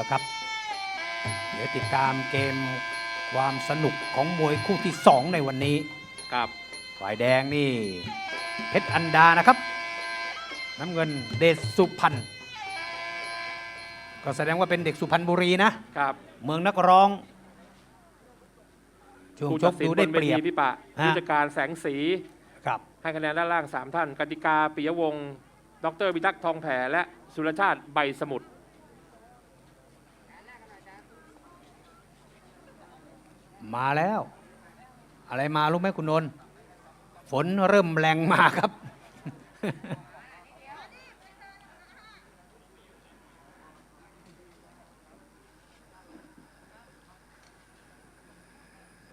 ละครับ เดี๋ยวติดตามเกมความสนุกของมวยคู่ที่ 2 ในวันนี้กับฝ่ายแดงนี่เพชรอันดานะครับ น้ำเงินเดชสุพรรณก็แสดงว่าเป็นเด็กสุพรรณบุรีนะกับ เมืองนักร้องช่วงผู้ชตักดสินดูบได้นเวเปรียบทีพี่ปะฮะ ผู้จัดการแสงสีครับ ให้คะแนนด้านล่าง 3 ท่านกติกาปิยวงศ์ดรวิทักษ์ทองแผ่และสุรชาติใบสมุทร มาแล้ว อะไรมารู้ไหมคุณนนท์ฝนเริ่มแรงมาครับ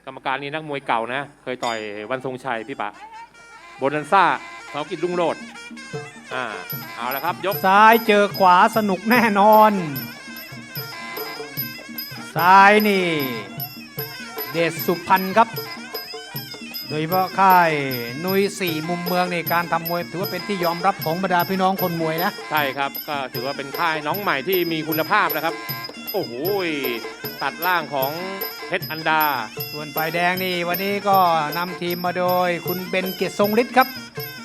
กรรมการนี้นักมวยเก่านะ เคยต่อยวันทรงชัยพี่ปะโบนันซ่าเขากินลุงโรดอ่าเอาละครับยกซ้ายเจอขวาสนุกแน่นอน ซ้ายนี่ เดชสุพรรณครับ โดยเฉพาะค่ายนุยสี่มุมเมืองในการทำมวย ถือว่าเป็นที่ยอมรับของบรรดาพี่น้องคนมวยนะ ใช่ครับ ก็ถือว่าเป็นค่ายน้องใหม่ที่มีคุณภาพนะครับ โอ้โหตัดล่างของเพชรอันดา ส่วนฝ่ายแดงนี่วันนี้ก็นำทีมมาโดยคุณเบนเกียรติทรงฤทธิ์ครับ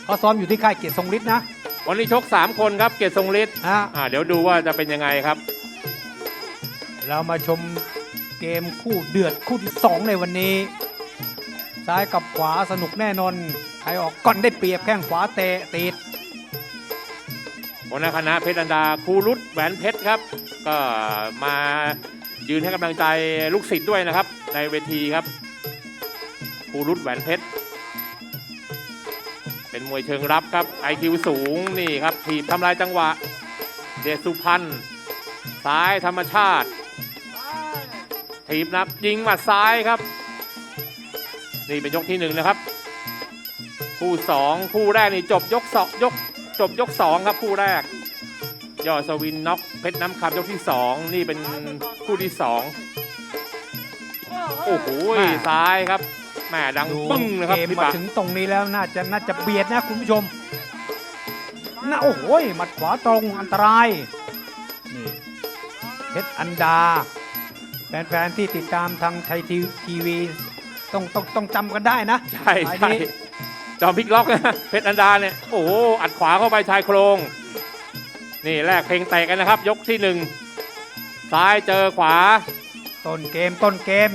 เขาซ้อมอยู่ที่ค่ายเกียรติทรงฤทธิ์นะวันนี้ชก 3 คนครับเกียรติทรงฤทธิ์ฮะอ่าเดี๋ยวดูว่าจะเป็นยังไงครับ เรามาชม เกมคู่เดือดคู่ที่ 2 ในวันนี้ ซ้ายกับขวาสนุกแน่นอนใครออกก่อนได้เปรียบแข้งขวาเตะติดหัวหน้าคณะเพชรอันดาครูรุตแหวนเพชรครับ ก็มายืนให้กำลังใจลูกศิษย์ด้วยนะครับ ในเวทีครับครูรุตแหวนเพชรเป็นมวยเชิงรับครับไอคิวสูงนี่ครับถีบทำลายจังหวะ เดชสุพรรณซ้ายธรรมชาติ ถีบนับยิงหมัดซ้ายครับ นี่เป็นยกที่หนึ่งนะครับ คู่สองคู่แรกนี่จบยกสองยกจบยก2ครับคู่แรก ยอดสวินน็อกเพชรน้ำคำยกที่2นี่เป็นคู่ที่2โอ้โหซ้ายครับแหม่ดังดูปึ้งนะครับเกมพี่มาปะถึงตรงนี้แล้วน่าจะน่าจะเบียดนะคุณผู้ชมน่าโอ้โหหมัดขวาตรงอันตรายนี่เพชรอันดา แฟนๆที่ติดตามทางไทยทีวีต้องต้องต้องจำกันได้นะใช่ฝ่ายใช่นี้จอมพลิกล็อกนะเพชรอันดาเนี่ยโอ้โหอัดขวาเข้าไปชายโครง นี่แรกเพลงแตกกันนะครับ ยกที่1ซ้ายเจอขวา ต้นเกมต้นเกม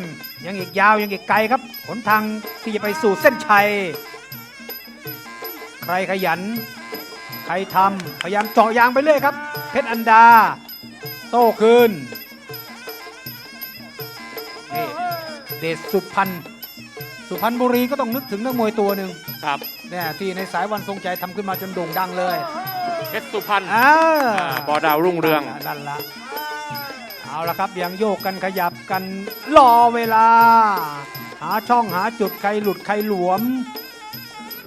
ยังอีกยาวยังอีกไกลครับหนทางที่จะไปสู่เส้นชัย ใครขยัน ใครทำพยายามเจาะยางไปเรื่อยครับ เพชรอันดา โต้คืนนี่ เดชสุพรรณสุพรรณบุรีก็ต้องนึกถึงนักมวยตัวหนึ่งครับเนี่ยที่ในสายวันทรงใจทำขึ้นมาจนโด่งดังเลยเพชรสุพรรณอ่าอ่าปอดาวรุ่งเรือง นั่นละเอาละครับยังโยกกันขยับกันรอเวลา หาช่องหาจุดใครหลุดใครหลวม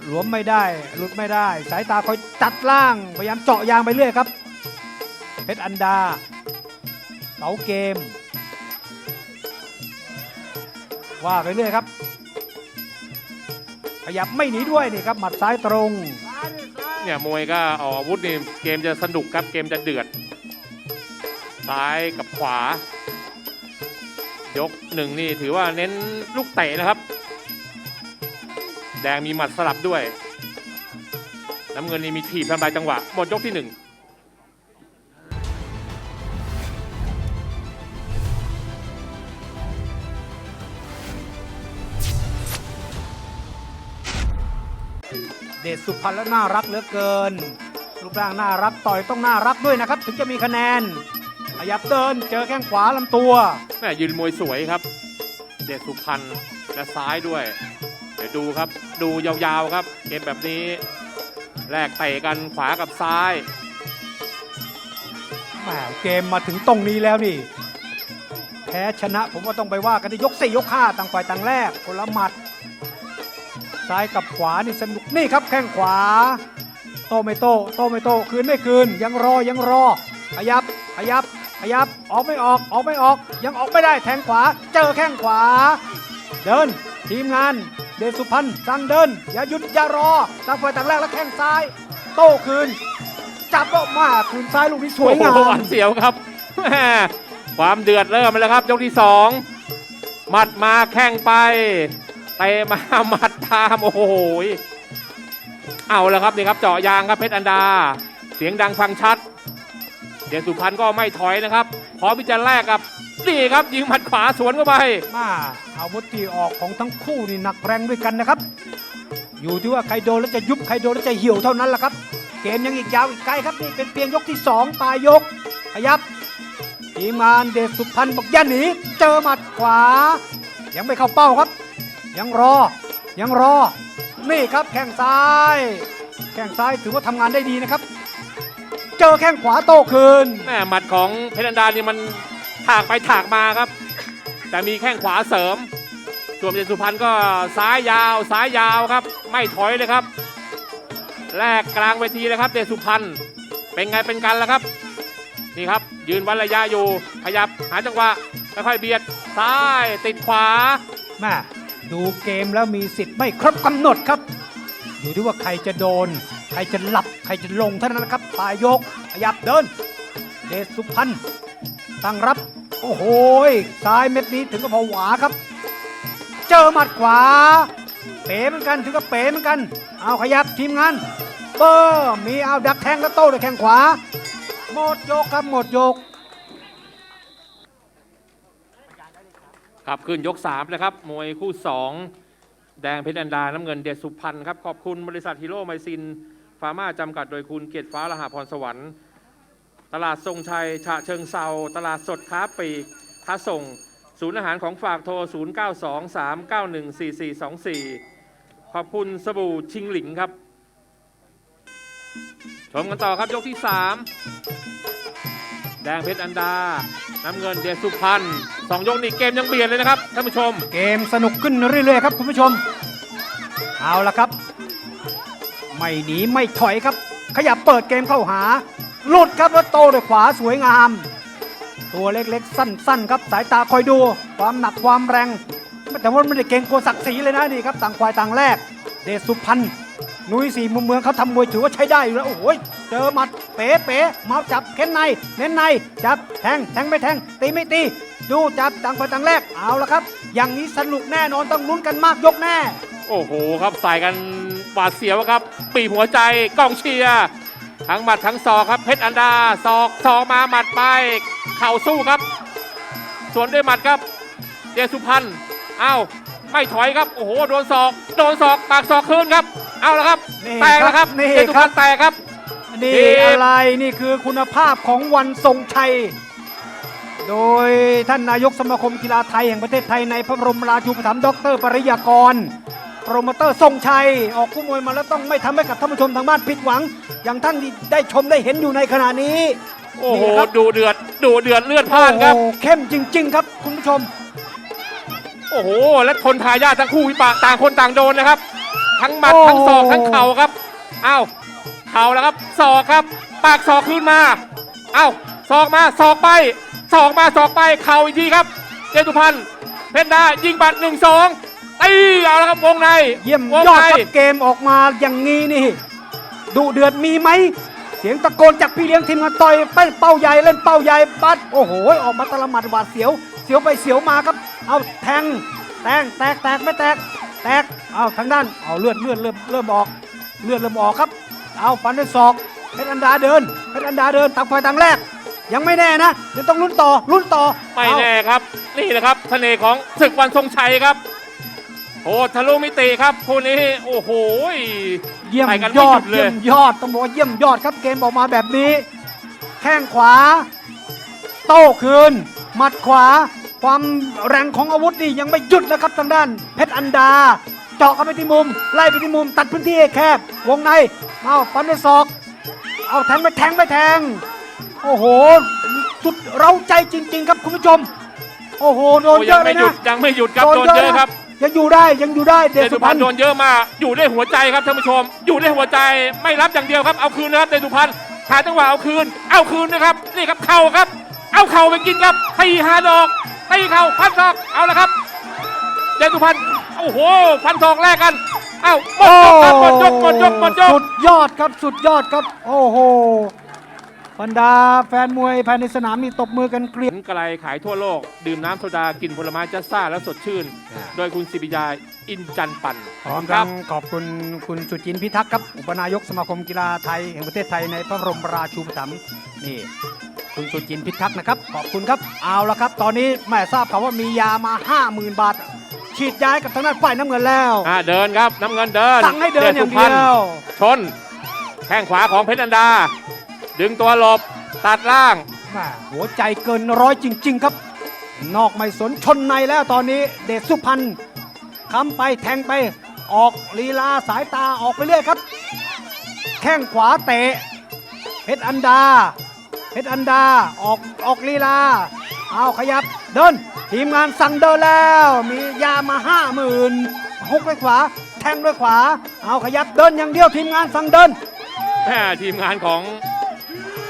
หลวมไม่ได้ หลุดไม่ได้ สายตาคอยจัดล่างพยายามเจาะยางไปเรื่อยครับ เพชรอันดาเสาเกม ว่าไปเรื่อยครับ ขยับไม่หนีด้วยนี่ครับหมัดซ้ายตรงเนี่ยมวยก็ออกอาวุธนี่เกมจะสนุกครับเกมจะเดือด ซ้ายกับขวา ยกหนึ่งนี่ถือว่าเน้นลูกเตะนะครับ แดงมีหมัดสลับด้วย น้ำเงินนี่มีถีบทำลายจังหวะหมดยกที่หนึ่ง สุพรรณแล้วน่ารักเหลือเกิน รูปร่างน่ารักต่อยต้องน่ารักด้วยนะครับ ถึงจะมีคะแนนขยับเดินเจอแข้งขวาลำตัวแม่ยืนมวยสวยครับ เดชสุพรรณและซ้ายด้วย เดี๋ยวดูครับ ดูยาวๆครับ เกมแบบนี้แลกเตะกันขวากับซ้ายแหมเกมมาถึงตรงนี้แล้วนี่แพ้ชนะผมว่าต้องไปว่ากันที่ยกสี่ยกห้าต่างฝ่ายต่างแรกคนละหมัด ซ้ายกับขวานี่สนุกนี่ครับแข้งขวา โตไม่โต โตไม่โตคืนไม่คืน ยังรอยังรอขยับขยับขยับออกไม่ออกออกไม่ออก ยังออกไม่ได้แทงขวา เจอแข้งขวา เดินทีมงาน เดชสุพรรณสั่งเดิน อย่าหยุดอย่ารอต่างฝ่ายต่างแรกแล้วแข้งซ้าย โต้คืน จับออกมาคืนซ้ายลูกนี้สวยงาโอ้โหหมวานเสียวครับแม่ความเดือดเริ่มแล้วครับ ยกที่สองหมัดมาแข้งไปเตะมาหมัด ตามโอ้โหเอาแล้วครับนี่ครับเจาะยางครับเพชรอันดา เสียงดังฟังชัด เดชสุพรรณก็ไม่ถอยนะครับพร้อมที่จะแลกกับนี่ครับยิงหมัดขวาสวนเข้าไปมาอาวุธที่ออกของทั้งคู่นี่หนักแรงด้วยกันนะครับ อยู่ที่ว่าใครโดนแล้วจะยุบใครโดนแล้วจะเหี่ยวเท่านั้นแหละครับ เกมยังอีกยาวอีกไกลครับนี่เป็นเพียงยกที่สองปลายยกขยับทีมงานเดชสุพรรณบอกย่าหนีเจอหมัดขวา ยังไม่เข้าเป้าครับ ยังรอ ยังรอ นี่ครับแข้งซ้าย แข้งซ้ายถือว่าทำงานได้ดีนะครับ เจอแข้งขวาโต้คืน แม่หมัดของเพชรอันดานี่มันถากไปถากมาครับ แต่มีแข้งขวาเสริม ส่วนเดชสุพรรณก็ซ้ายยาวซ้ายยาวครับ ไม่ถอยเลยครับ แลกกลางเวทีเลยครับ เดชสุพรรณเป็นไงเป็นกันแล้วครับ นี่ครับ ยืนวัดระยะอยู่ขยับหาจังหวะค่อยๆเบียดซ้ายติดขวาแม่ ดูเกมแล้วมีสิทธิ์ไม่ครบกำหนดครับ อยู่ที่ว่าใครจะโดน ใครจะหลับ ใครจะลงเท่านั้นนะครับปลายยกขยับเดิน เดชสุพรรณตั้งรับ โอ้โหซ้ายเม็ดนี้ถึงกับผวาครับ เจอหมัดขวา เป๋เหมือนกันถึงกับเป๋เหมือนกัน เอาขยับทีมงานเบอร์มีเอาดักแทงแล้วโต้ด้วยแข้งขวา หมดโยกครับหมดโยก ครับขึ้นยก3นะครับ มวยคู่2แดงเพชรอันดา น้ำเงินเดชสุพรรณครับ ขอบคุณบริษัทฮีโร่ไมซิน ฟาร์มาจำกัดโดยคุณเกียรติฟ้าละหาพรสวรรค์ ตลาดทรงชัย ฉะเชิงเซาตลาดสดค้าปลีกค้าส่ง ศูนย์อาหารของฝากโทร 0923914424 ขอบคุณสบู่ชิงหลิงครับ ชมกันต่อครับยกที่ 3 แดงเพชรอันดา น้ำเงินเดชสุพรรณสองยกนี้เกมยังเบียดเลยนะครับท่านผู้ชม เกมสนุกขึ้นเรื่อยๆครับคุณผู้ชม เอาละครับ ไม่หนีไม่ถอยครับ ขยับเปิดเกมเข้าหา หลุดครับแล้วโตด้วยขวาสวยงาม ตัวเล็กๆ สั้นๆ ครับสายตาคอยดู ความหนักความแรง แต่ว่าไม่ได้เก่งกลัวศักดิ์ศรีเลยนะนี่ครับต่างควายต่างแรก เดชสุพรรณนุ้ยสีมุมเมืองเขาทำมวยถือว่าใช้ได้อยู่แล้วโอ้โห เจอหมัดเป๋เป๋มาจับเค้นในเน้นในจับแทงแทงไม่แทง ตีไม่ตี ดูจับต่างควายต่างแรกเอาละครับ อย่างนี้สนุกแน่นอนต้องลุ้นกันมากยกแน่ โอ้โหครับใส่กันบาดเสียวครับ ปีบหัวใจกองเชียร์ทั้งหมัดทั้งศอกครับเพชรอันดาศอกศอกมาหมัดไปเข่าสู้ครับ สวนด้วยหมัดครับเดชสุพรรณเอ้าไม่ถอยครับโอ้โหโดนศอก โดนศอกปากศอกคืนครับ เอาละครับ นี่แตกแล้วครับนี่เดชสุพรรณแตกครับ นี่ทีมอะไรนี่คือคุณภาพของวันทรงชัย โดยท่านนายกสมาคมกีฬาไทยแห่งประเทศไทยในพระบรมราชูปถัมภ์ดร ปริยากรโปรโมเตอร์ทรงชัย ออกคู่มวยมาแล้วต้องไม่ทำให้กับท่านผู้ชมทางบ้านผิดหวัง อย่างท่านที่ได้ชมได้เห็นอยู่ในขณะนี้ โอ้โหนี่ครับดูเดือดดูเดือดเลือดพล่านครับโอ้โหเข้มจริง ๆ ครับคุณผู้ชม โอ้โห และทนทายาททั้งคู่วิปะต่างคนต่างโดนนะครับ ทั้งหมัดโอ้ทั้งศอกทั้งเข่าครับเอ้า เข่าแล้วครับศอกครับ ปากศอกขึ้นมา เอ้าศอกมาศอกไปศอกมาศอกไปเข่าอีกทีครับ เจตุพันธ์เพชรดายิงบัตรหนึ่งสองตีเอาแล้วครับวงในเยี่ยมวงยอดในครับเกมออกมาอย่างนี้นี่ดุเดือดมีไหมเสียงตะโกนจากพี่เลี้ยงทีมงานต่อยเป้นเป้าใหญ่เล่นเป้าใหญ่ปัดโอ้โหออกมาตะละหมัดหวาดเสียว เสียวไปเสียวมาครับ เอาแทงแทงแตกแตกไม่แตก แตกเอาทางด้านเอาเลือดเลือดเริ่มเริ่มออก เลือดเริ่มออกครับ เอาฟันด้วยศอกเพชรอันดาเดินเพชรอันดาเดินต่างฝ่ายต่างแรก ยังไม่แน่นะเดี๋ยวต้องลุ้นต่อลุ้นต่อไม่เอาแน่ครับ นี่แหละครับเสน่ห์ของศึกวันทรงชัยครับโอ้ทะลุมิติครับคู่นี้โอ้โหเยี่ยมใส่กันยไม่อหยุดดเลยเยี่ยมยอดต้องบอกว่าเยี่ยมยอดครับเกมออกมาแบบนี้ แข้งขวา โต้คืน หมัดขวา ความแรงของอาวุธนี่ยังไม่หยุดนะครับทางด้าน เพชรอันดา เจาะเข้าไปที่มุม ไล่ไปที่มุม ตัดพื้นที่ให้แคบ วงใน เอาฟันด้วยศอก เอาแทงไปแทงไปแทง โอ้โหสุดเร้าใจจริง ๆ ครับคุณผู้ชม โอ้โห โดนโอ้เยยังอะเลไม่ยหยุนะ ดยังไม่หยุดครับโดนเยอะ ครับยังอยู่ได้ยังอยู่ได้เดเดชชสุสุพพรรรรณณโดนเยอะมากอยู่ด้วยหัวใจครับท่านผู้ชม อยู่ด้วยหัวใจไม่รับอย่างเดียวครับเอาคืนนะครับเดชสุพรรณหาจังหวะเอาคืน เอาคืนนะครับนี่ครับเข่าครับ เอาเข่าไปกินครับตีหาดอกตีเข่าพันศอกเอาละครับ เดชสุพรรณโอ้โหพันศอกแรกกันเอ้าหมดยกครับหมดยกหมดยกหมดยกสุดยอดครับสุดยอดครับ โอ้โหบรรดาแฟนมวยภายในสนามนี่ตบมือกันเกลียถึดงไกลขายทั่วโลก ดื่มน้ำโซดากินผลไม้จัสซ่าแล้วสดชื่น โดยคุณสิบิยาอินจันปั่นพร้อมคทั้รังขอบคุณคุณสุจินต์พิทักษ์ครับ อุปนายกสมาคมกีฬาไทยแห่งประเทศไทยในพระบรมราชูปถัมภ์นี่คุณสุจินต์พิทักษ์นะครับ ขอบคุณครับ เอาละครับ ตอนนี้แม่ทราบข่าวว่ามียามา 50,000 บาท ฉีดยาให้กับทางด้านฝ่ายน้ำเงินแล้ว อ่าเดินครับน้ำเงินเดินสั่งให้เดินอย่างสุพรเดีรณยวชนแข้งขวาของเพชรอันดา ดึงตัวหลบตัดล่างแม่หัวใจเกินร้อยจริง ๆ ครับ นอกไม่สนชนในแล้วตอนนี้เดชสุพรรณค้ำไปแทงไปออกลีลาสายตาออกไปเรื่อยครับ แข้งขวาเตะเพชรอันดาเพชรอันดาออกออกลีลา เอาขยับเดิน ทีมงานสั่งเดินแล้ว มียามาห้าหมื่นฮุกด้วยขวา แทงด้วยขวา เอาขยับเดินอย่างเดียวทีมงานสั่งเดินแม่ทีมงานของ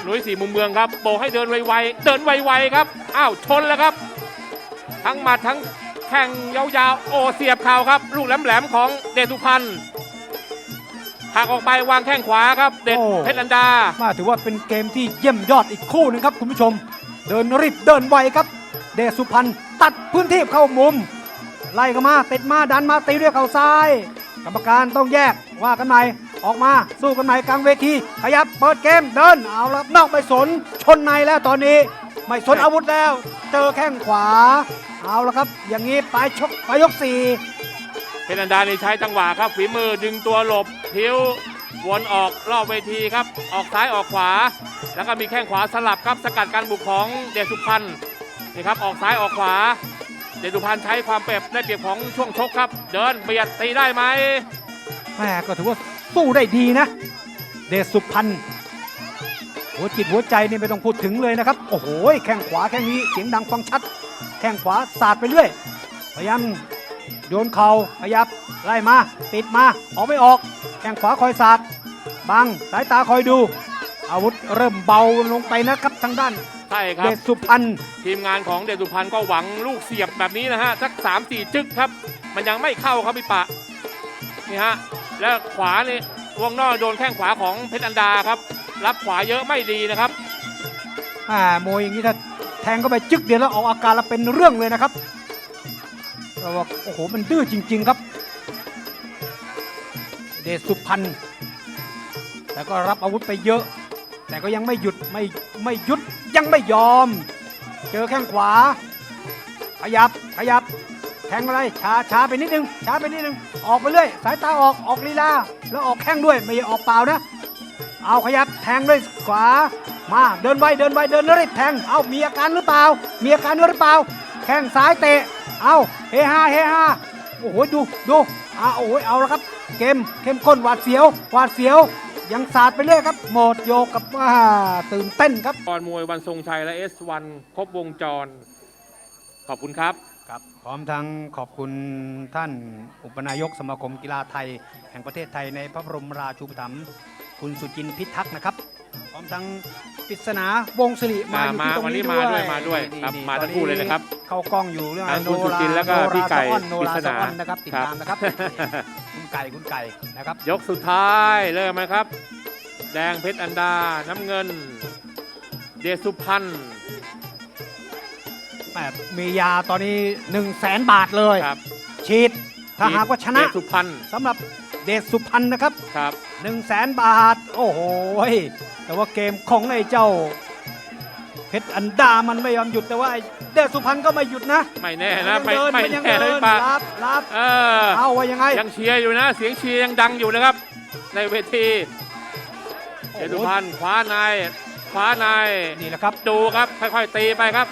หนุยสี่มุมเมืองครับโบกให้เดินไวๆเดินไวๆครับอ้าวชนแล้วครับ ทั้งหมัดทั้งแข้งยาวๆโอ้เสียบเข่าครับ ลูกแหลมๆของเดชสุพรรณหักออกไปวางแข้งขวาครับ เด็ดโอ้เพชรอันดามาถือว่าเป็นเกมที่เยี่ยมยอดอีกคู่หนึงครับคุณผู้ชม เดินรีบเดินไวครับ เดชสุพรรณตัดพื้นที่เข้ามุม ไล่กันมาติดมาดันมาตีด้วยเข่าซ้าย กรรมการต้องแยกว่ากันใหม่ออกมาสู้กันใหม่กลางเวทีขยับเปิดเกมเดินเอาละนอกไม่สนชนในแล้วตอนนี้ ไม่สนอาวุธแล้ว เจอแข้งขวา เอาละครับ อย่างนี้ไปชกไปยยกสี่เพชรอันดานี่ใช้จังหวะครับฝีมือดึงตัวหลบทิ้ว วนออกรอบเวทีครับ ออกซ้ายออกขวา แล้วก็มีแข้งขวาสลับครับสกัดการบุกของเดชสุพรรณนี่ครับออกซ้ายออกขวา เดชสุพรรณใช้ความเปรียบได้เปรียบของช่วงชกครับ เดินเบียดตีได้ไหมแม่ก็ถือว่าสู้ได้ดีนะ เดชสุพรรณหัวจิตหัวใจนี่ไม่ต้องพูดถึงเลยนะครับ โอ้โหแข้งขวาแข้งนี้เสียงดังฟังชัด แข้งขวาสาดไปเรื่อย พยายามโยนเข่าขยับไล่มา ติดมาออกไม่ออก ข้งขวาคอยสาดบังสายตาคอยดู อาวุธเริ่มเบาลงไปนะครับทางด้านใช่ครัเดบชสุพรรณทีมงานของเดชสุพรรณก็หวังลูกเสียบแบบนี้นะฮะสักสามสี่จึกครับ มันยังไม่เข้าครับพี่ปะนี่ฮะแล้วขวานี่วงนอกโดนแข้งขวาของเพชรอันดาครับ รับขวาเยอะไม่ดีนะครับอ่ามวยอย่างนี้ถ้าแทงเข้าไปจึกเดียวแล้วออกอาการแล้วเป็นเรื่องเลยนะครับเราว่าโอ้โหมันดื้อจริง ๆ ครับ เดชสุพรรณแต่ก็รับอาวุธไปเยอะ แต่ก็ยังไม่หยุดไม่ไม่หยุดยังไม่ยอม เจอแข้งขวา ขยับขยับแทงอะไรช้าช้าไปนิดนึงช้าไปนิดนึงออกไปเรื่อยสายตาออกออกลีลาแล้วออกแข้งด้วยไม่ออกเปล่านะ เอาขยับแทงด้วยขวามาเดินไวเดินไวเดินรีบแทงเอามีอาการหรือเปล่า มีอาการหรือเปล่า แข้งซ้ายเตะเอาเฮฮาเฮฮาโอ้โหดูดูอ่าโอ้โหเอาละครับ เกมเข้มข้นหวาดเสียวหวาดเสียว ยังสาดไปเรื่อยครับโหมดโยกกับว่าตื่นเต้นครับกรมวยวันทรงชัยและ S1 ครบวงจร ขอบคุณครับครับพร้อมทั้งขอบคุณท่านอุปนายกสมาคมกีฬาไทย แห่งประเทศไทยในพระบรมราชูปถัมภ์คุณสุจินต์พิทักษ์นะครับ พร้อมทั้งปริศนาวงศิริมาอยู่ที่ตรงวันนี้นี้มาด้วยด้วยมาด้วยครับมาทั้งคู่เลยนะครับ เข้ากล้องอยู่เรื่องทั้งคุณสุจินต์แล้วก็พี่ไก่โนปริราศสนาวรรค์นะครับติดครับตามนะครับ คุณไก่คุณไก่นะครับ ยกสุดท้ายเริ่มไหมครับ แดงเพชรอันดา น้ำเงิน เดชสุพรรณแหมมียาตอนนี้1นึ่งแสนบาทเลย ครับฉีดถ้าหากว่าชนะเดชสุพรรณสำหรับเดชสุพรรณนะครับครับ1นึ่งแสนบาท โอ้โหยแต่ว่าเกมของไอ้เจ้า เพชรอันดามันไม่ยอมหยุดแต่ว่าไอ้เดชสุพรรณก็ไม่หยุดนะไม่แน่นะ ไม่เดินไม่ยังแน่เลเดิยนปะรับรับเออเอาว่ายังไงยังเชียร์อยู่นะ เสียงเชียร์ยังดังอยู่นะครับ ในเวทีเดชสุพรรณคว้าในคว้าในนี่แหละครับดูครับค่อยๆตีไปครับ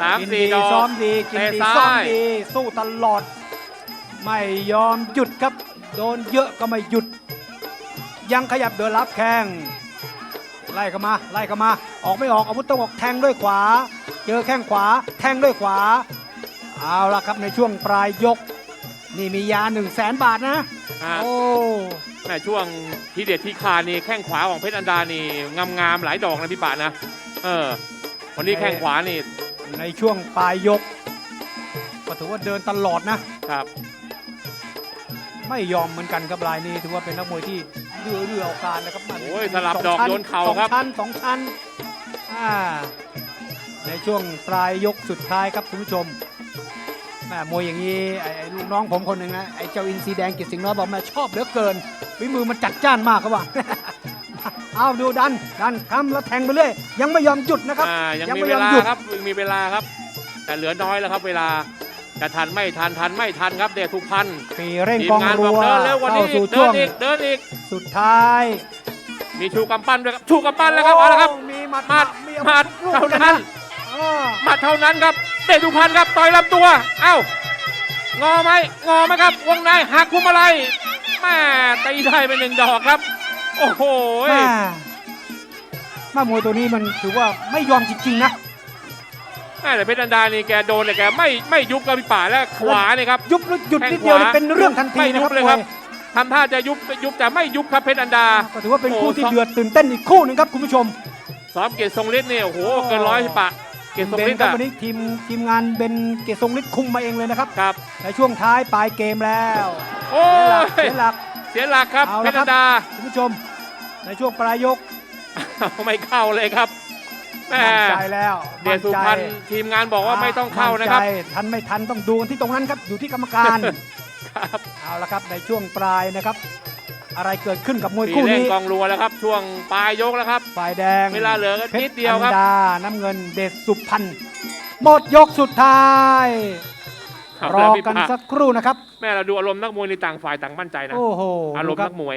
สามกินสี่ดีดอกซ้อมดีกินดีเตะซ้อซ้ามยดีสู้ตลอด ไม่ยอมหยุดครับ โดนเยอะก็ไม่หยุด ยังขยับเดินรับแข้ง ไล่เข้ามาไล่เข้ามา ออกไม่ออกอาวุธต้องออกแทงด้วยขวา เจอแข้งขวา แทงด้วยขวา เอาละครับในช่วงปลายยก นี่มียา1นึ่งแสนบาทนะ อะโอ้ แม่ช่วงทีเด็ดที่คานี่แข้งขวาของเพชรอันดานี่งามๆหลายดอกนะพี่ปะนะเออ วันนี้แข้งขวานี่ในช่วงปลายยกก็ถือว่าเดินตลอดนะ ครับ ไม่ยอมเหมือนกันครับรายนี้ถือว่าเป็นนักมวยที่ เรือเรือเอาการนะครับมาโอ้ยสลับดอกชั้โยนเข่าสองครับชั้นสองชั้นอ่าในช่วงปลายยกสุดท้ายครับคุณผู้ชมแม่มวยอย่างนี้ไอ้ไอ้ลูกน้องผมคนหนึ่งนะไอ้เจ้าอินซีแดงกิตสิงห์น้อยบอกแม่ชอบเหลือเกินวิมือมันจัดจ้านมากครับว่า เอาดูดันดันคำแล้วแทงไปเรื่อยยังไม่ยอมหยุดนะครับ อ่ายังยังมีไม่เวยอมลาหยุด ครับยังมีเวลาครับ แต่เหลือน้อยแล้วครับเวลา จะทันไม่ทันทันไม่ทันครับเดชสุพรรณปีเร่งทีกมองงานบรัอกวเดินเร็วกว่าเข้านี้สู่เดิช่วนงอีกเดินอีกสุดท้ายมีชูกำปั้นด้วยครับชูกำปั้นแล้วครับเอาละครับ โมีหมัดหมัดมีอาวุธหมัดลูกเท่ากันั้นอ่าหมัดเท่านั้นครับ เดชสุพรรณครับต่อยลำตัว เอ้างอไหมงอไหมครับ วงในหักคุมอะไรแม่ตีได้ไปหนึ่งดอกครับ โอ้โห แม่แม่มวยตัวนี้มันถือว่าไม่ยอมจริงๆนะ แม่แต่เพชรอันดานี่แกโดนเนี่ยแกไม่ไม่ยุบกับพี่ป่าแล้วขวาเนี่ยครับยุบแล้วหยุดแข้งนิดเดียวขวานี่เป็นเรื่องทันทีไม่นะยุครับบเลยมครัวบยทำท่าจะยุบยุบแต่ไม่ยุบครับเพชรอันดา ก็ถือว่าเป็นโอ้คู่ที่ซ้อมเดือดตื่นเต้นอีกคู่หนึงครับคุณผู้ชมซ้อมเกียรติทรงฤทธิ์เนี่ยโอ้โหเกินร้อยพี่ป่าเกียรติทรงเบฤนทธิ์ครับอะวันนี้ทีมทีมงานเบนเกยรติทรงฤทธิ์คุมมาเองเลยนะครับครับในช่วงท้ายปลายเกมแล้วโอ้เสียยหลักเสียหลักครับเอาเพละชรครับอันดาคุณผู้ชมในช่วงปลายยกไม่เข้าเลยครับ แม่มั่นใจแล้วเดชสุพรรณทีมงานบอกว่าไม่ต้องเข้านะครับ มั่ใจทันไม่ทันต้องดูกันที่ตรงนั้นครับอยู่ที่กรรมการ ครับเอาละครับในช่วงปลายนะครับ อะไรเกิดขึ้นกับมวยทีคู่เร่งนี้กองรัวแล้วครับ ช่วงปลายยกแล้วครับ ฝ่ายแดงเวลาเหลือก็พชรนิดเดียวครับอันดาน้ำเงินเดชสุพรรณหมดยกสุดท้ายรอกันสักครู่นะครับ แม่เราดูอารมณ์นักมวยในต่างฝ่ายต่างมั่นใจนะ โอ้โหอารมณ์ดูคนักมวย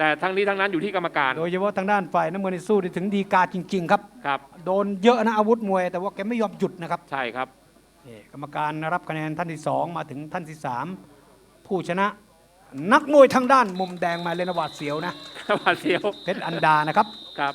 แต่ทั้งนี้ทั้งนั้นอยู่ที่กรรมการโดยเฉพาะทางด้านฝ่ายน้ำเงินนี่สู้ได้ถึงดีกาจริง ๆ ครับ ครับ โดนเยอะนะอาวุธมวยแต่ว่าแกไม่ยอมหยุดนะครับใช่ครับ นี่กรรมการรับคะแนนท่านที่ 2 มาถึงท่านที่ 3 ผู้ชนะ นักมวยทางด้านมุมแดงมาเลนหวาดเสียวนะหวาดเสียวเพชรอันดานะครับ ครับ